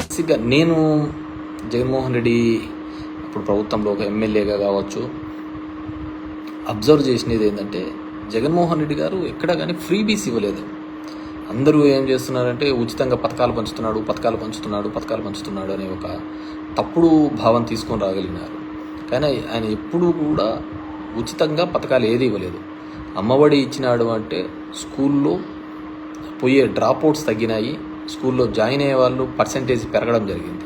బేసిక్గా నేను జగన్మోహన్ రెడ్డి ఇప్పుడు ప్రభుత్వంలో ఒక ఎమ్మెల్యేగా కావచ్చు అబ్జర్వ్ చేసినది ఏంటంటే జగన్మోహన్ రెడ్డి గారు ఎక్కడా కానీ ఫ్రీబీస్ ఇవ్వలేదు. అందరూ ఏం చేస్తున్నారంటే ఉచితంగా పథకాలు పంచుతున్నాడు పథకాలు పంచుతున్నాడు పథకాలు పంచుతున్నాడు అనే ఒక తప్పుడు భావం తీసుకొని రాగలిగినారు. కానీ ఆయన ఎప్పుడూ కూడా ఉచితంగా పథకాలు ఏది ఇవ్వలేదు. అమ్మఒడి ఇచ్చినాడు అంటే స్కూల్లో పోయే డ్రాప్ అవుట్స్ తగ్గినాయి. స్కూల్లో జాయిన్ అయ్యే వాళ్ళు పర్సంటేజ్ పెరగడం జరిగింది.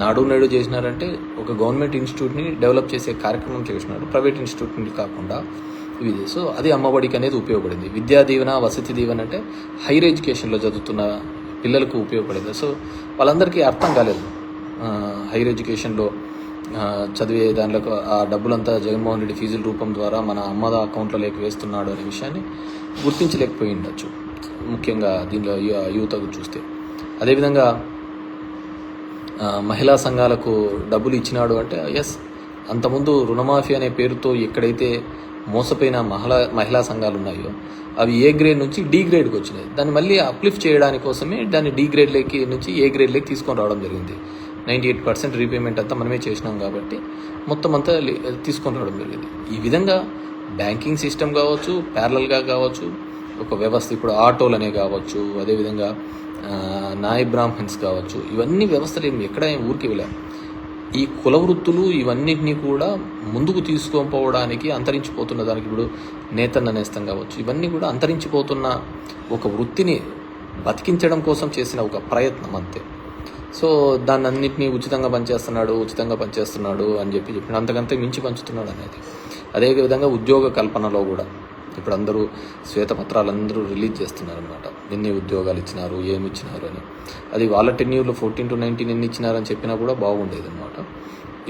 నాడు నేడు చేసినారంటే ఒక గవర్నమెంట్ ఇన్స్టిట్యూట్ని డెవలప్ చేసే కార్యక్రమం చేసినాడు ప్రైవేట్ ఇన్స్టిట్యూట్ని కాకుండా ఇది సో అది అమ్మఒడికి అనేది ఉపయోగపడింది. విద్యా దీవెన వసతి దీవెన అంటే హైయర్ ఎడ్యుకేషన్లో చదువుతున్న పిల్లలకు ఉపయోగపడింది. సో వాళ్ళందరికీ అర్థం కాలేదు. హైయర్ ఎడ్యుకేషన్లో చదివే దానిలో ఆ డబ్బులంతా జగన్మోహన్ రెడ్డి ఫీజుల రూపం ద్వారా మన అమ్మద అకౌంట్లో లేక వేస్తున్నాడు అనే విషయాన్ని గుర్తించలేకపోయి ఉండొచ్చు ముఖ్యంగా దీనిలో యువతకు చూస్తే. అదేవిధంగా మహిళా సంఘాలకు డబ్బులు ఇచ్చినాడు అంటే ఎస్ అంతకుముందు రుణమాఫీ అనే పేరుతో ఎక్కడైతే మోసపోయిన మహిళా మహిళా సంఘాలు ఉన్నాయో అవి ఏ గ్రేడ్ నుంచి డి గ్రేడ్కి వచ్చినాయి. దాన్ని మళ్ళీ అప్లిఫ్ట్ చేయడానికోసమే దాన్ని డి గ్రేడ్లోకి నుంచి ఏ గ్రేడ్లోకి తీసుకొని రావడం జరిగింది. నైంటీ ఎయిట్ పర్సెంట్ రీపేమెంట్ అంతా మనమే చేసినాం కాబట్టి మొత్తం అంతా తీసుకొని రావడం జరిగింది. ఈ విధంగా బ్యాంకింగ్ సిస్టమ్ కావచ్చు ప్యారలల్గా కావచ్చు ఒక వ్యవస్థ ఇప్పుడు ఆటోలనే కావచ్చు అదేవిధంగా నాయ బ్రాహ్మణ్స్ కావచ్చు. ఇవన్నీ వ్యవస్థలు ఏమి ఎక్కడ ఊరికి వెళ్ళాం. ఈ కుల వృత్తులు ఇవన్నిటినీ కూడా ముందుకు తీసుకోపోవడానికి అంతరించిపోతున్న దానికి ఇప్పుడు నేతన్న నేస్తం కావచ్చు. ఇవన్నీ కూడా అంతరించిపోతున్న ఒక వృత్తిని బతికించడం కోసం చేసిన ఒక ప్రయత్నం అంతే. సో దాన్ని అన్నింటినీ ఉచితంగా పనిచేస్తున్నాడు ఉచితంగా పనిచేస్తున్నాడు అని చెప్పి చెప్పిన అంతకంతే మించి పంచుతున్నాడు అనేది. అదేవిధంగా ఉద్యోగ కల్పనలో కూడా. ఇప్పుడు అందరూ శ్వేతపత్రాలు అందరూ రిలీజ్ చేస్తున్నారు అనమాట ఎన్ని ఉద్యోగాలు ఇచ్చినారు ఏమి ఇచ్చినారు అని. అది వాళ్ళ టెన్యూర్లో ఫోర్టీన్ టు నైన్టీన్ ఎన్ని ఇచ్చినారని చెప్పినా కూడా బాగుండేది అనమాట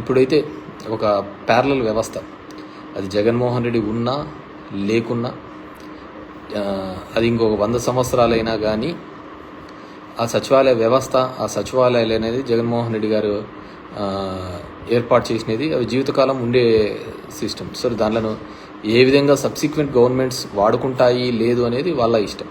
ఇప్పుడైతే ఒక ప్యారలల్ వ్యవస్థ. అది జగన్మోహన్ రెడ్డి ఉన్నా లేకున్నా అది ఇంకొక వంద సంవత్సరాలైనా కానీ ఆ సచివాలయ వ్యవస్థ ఆ సచివాలయాలు అనేది జగన్మోహన్ రెడ్డి గారు ఏర్పాటు చేసినది. అవి జీవితకాలం ఉండే సిస్టమ్ సో దానిలో ఏ విధంగా సబ్సిక్వెంట్ గవర్నమెంట్స్ వాడుకుంటాయి లేదు అనేది వాళ్ళ ఇష్టం.